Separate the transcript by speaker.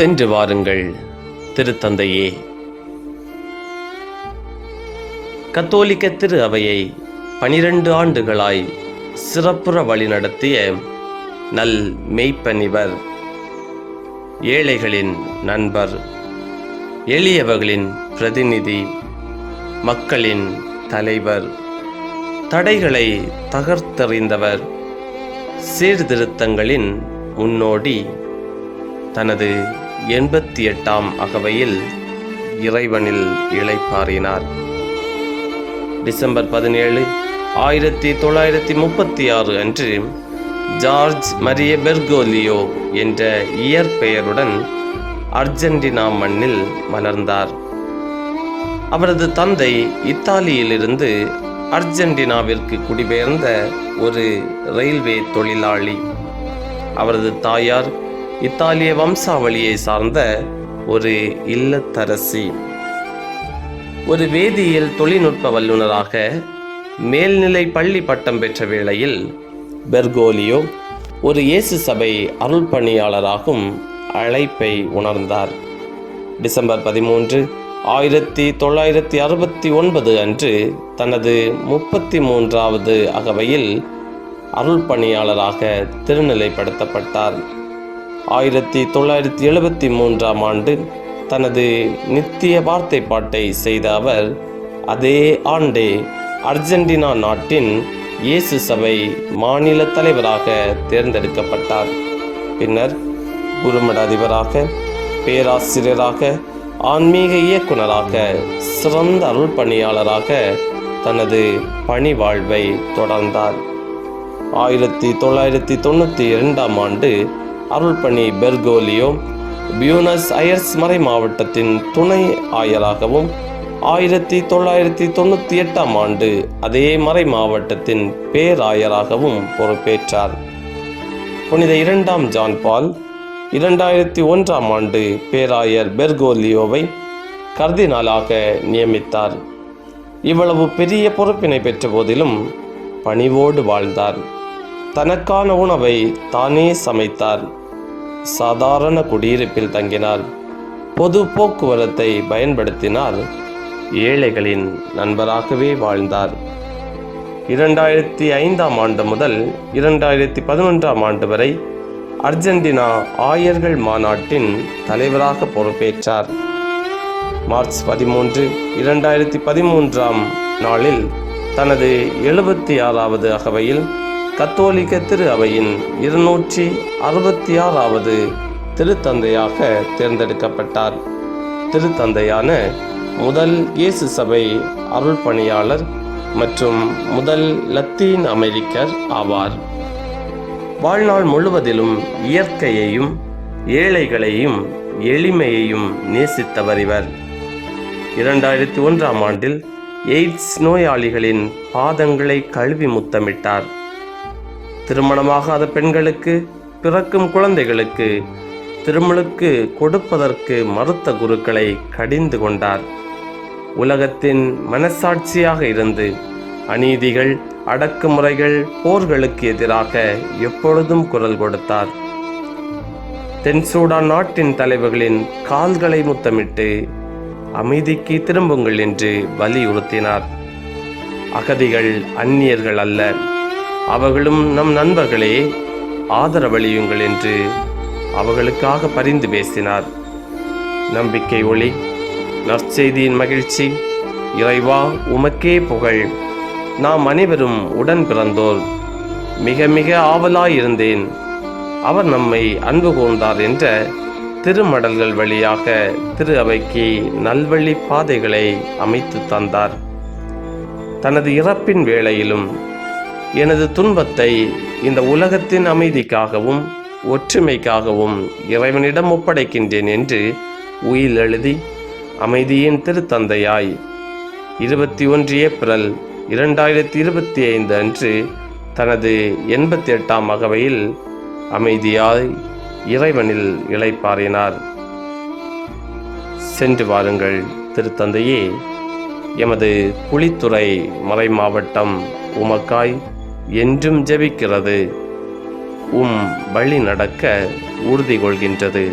Speaker 1: சென்று வாருங்கள் திருத்தந்தையே. கத்தோலிக்க திரு அவையை பனிரெண்டு ஆண்டுகளாய் சிறப்புற வழிநடத்திய நல் மெய்ப்பனிவர் ஏழைகளின் நண்பர் எளியவர்களின் பிரதிநிதி மக்களின் தலைவர் தடைகளை தகர்த்தறிந்தவர் சீர்திருத்தங்களின் முன்னோடி தனது எண்பத்தி எட்டாம் அகவையில் இறைவனில் இளைப்பாறினார். டிசம்பர் பதினேழு ஆயிரத்தி தொள்ளாயிரத்தி முப்பத்தி ஆறு அன்று ஜார்ஜ் மரிய பெர்கோலியோ என்ற இயற்பெயருடன் அர்ஜென்டினா மண்ணில் மலர்ந்தார். அவரது தந்தை இத்தாலியிலிருந்து அர்ஜென்டினாவிற்கு குடிபெயர்ந்த ஒரு ரயில்வே தொழிலாளி. அவரது தாயார் இத்தாலிய வம்சாவளியை சார்ந்த ஒரு இல்லத்தரசி. ஒரு வேதியியல் தொழில்நுட்ப வல்லுநராக மேல்நிலை பள்ளி பட்டம் பெற்ற வேளையில் பெர்கோலியோ ஒரு இயேசு சபை அருள் பணியாளராகும் அழைப்பை உணர்ந்தார். டிசம்பர் பதிமூன்று ஆயிரத்தி தொள்ளாயிரத்தி அறுபத்தி ஒன்பது அன்று தனது முப்பத்தி மூன்றாவது அகவையில் அருள் பணியாளராக திருநிலைப்படுத்தப்பட்டார். ஆயிரத்தி தொள்ளாயிரத்தி எழுபத்தி மூன்றாம் ஆண்டு தனது நித்திய வார்த்தை பாட்டை செய்த அவர் அதே ஆண்டே அர்ஜென்டினா நாட்டின் இயேசு சபை மாநில தலைவராக தேர்ந்தெடுக்கப்பட்டார். பின்னர் குருமட அதிபராக பேராசிரியராக ஆன்மீக இயக்குனராக சிறந்த அருள் பணியாளராக தனது பணி வாழ்வை தொடர்ந்தார். ஆயிரத்தி தொள்ளாயிரத்தி தொண்ணூற்றி இரண்டாம் ஆண்டு அருள்பணி பெர்கோலியோ பியூனஸ் அயர்ஸ் மறை மாவட்டத்தின் துணை ஆயராகவும் ஆயிரத்தி தொள்ளாயிரத்தி தொண்ணூற்றி எட்டாம் ஆண்டு அதே மறை மாவட்டத்தின் பேராயராகவும் பொறுப்பேற்றார். புனித இரண்டாம் ஜான் பால் இரண்டாயிரத்தி ஒன்றாம் ஆண்டு பேராயர் பெர்கோலியோவை கர்தினாலாக நியமித்தார். இவ்வளவு பெரிய பொறுப்பினை பெற்ற போதிலும் பணிவோடு வாழ்ந்தார். தனக்கான உணவை தானே சமைத்தார். சாதாரண குடியிருப்பில் தங்கினார். பொது போக்குவரத்தை பயன்படுத்தினார் ஏழைகளின் நண்பராகவே வாழ்ந்தார். இரண்டாயிரத்தி ஐந்தாம் ஆண்டு முதல் இரண்டாயிரத்தி பதினொன்றாம் ஆண்டு வரை அர்ஜென்டினா ஆயர்கள் மாநாட்டின் தலைவராக பொறுப்பேற்றார். மார்ச் பதிமூன்று இரண்டாயிரத்தி பதிமூன்றாம் நாளில் தனது எழுபத்தி ஆறாவது அகவையில் கத்தோலிக்க திரு அவையின் இருநூற்றி அறுபத்தி ஆறாவது திருத்தந்தையாக தேர்ந்தெடுக்கப்பட்டார். திருத்தந்தையான முதல் இயேசு சபை அருள் பணியாளர் மற்றும் முதல் லத்தீன் அமெரிக்கர் ஆவார். வாழ்நாள் முழுவதிலும் இயற்கையையும் ஏழைகளையும் எளிமையையும் நேசித்தவர் இவர். இரண்டாயிரத்தி ஒன்றாம் ஆண்டில் எய்ட்ஸ் நோயாளிகளின் பாதங்களை கழுவி முத்தமிட்டார். திருமணமாகாத பெண்களுக்கு பிறக்கும் குழந்தைகளுக்கு திருமலுக்கு கொடுப்பதற்கு மறுத்த குருக்களை கடிந்து கொண்டார். உலகத்தின் மனசாட்சியாக இருந்து அநீதிகள் அடக்குமுறைகள் போர்களுக்கு எதிராக எப்பொழுதும் குரல் கொடுத்தார். தென்சூடான் நாட்டின் தலைவர்களின் கால்களை முத்தமிட்டு அமைதிக்கு திரும்புங்கள் என்று வலியுறுத்தினார். அகதிகள் அந்நியர்கள் அல்ல அவர்களும் நம் நண்பர்களே ஆதரவளியுங்கள் என்று அவர்களுக்காக பரிந்து பேசினார். நம்பிக்கை ஒளி நற்செய்தியின் மகிழ்ச்சி இறைவா உமக்கே புகழ். நாம் அனைவரும் உடன் பிறந்தோர். மிக மிக ஆவலாயிருந்தேன். அவர் நம்மை அன்பு கூர்ந்தார் என்ற திருமடல்கள் வழியாக திரு அவைக்கு நல்வழி பாதைகளை அமைத்து தந்தார். தனது இறப்பின் வேளையிலும் எனது துன்பத்தை இந்த உலகத்தின் அமைதிக்காகவும் ஒற்றுமைக்காகவும் இறைவனிடம் ஒப்படைக்கின்றேன் என்று உயில் எழுதி அமைதியின் திருத்தந்தையாய் இருபத்தி ஒன்று ஏப்ரல் இரண்டாயிரத்தி இருபத்தி ஐந்து அன்று தனது எண்பத்தி எட்டாம் அகவையில் அமைதியாய் இறைவனில் இளைப்பாறினார். சென்று வாருங்கள் திருத்தந்தையே. எமது புலித்துறை மறை மாவட்டம் உமக்காய் என்றும் ஜெபிக்கிறது. உம் வழி நடக்க உறுதி கொள்கின்றது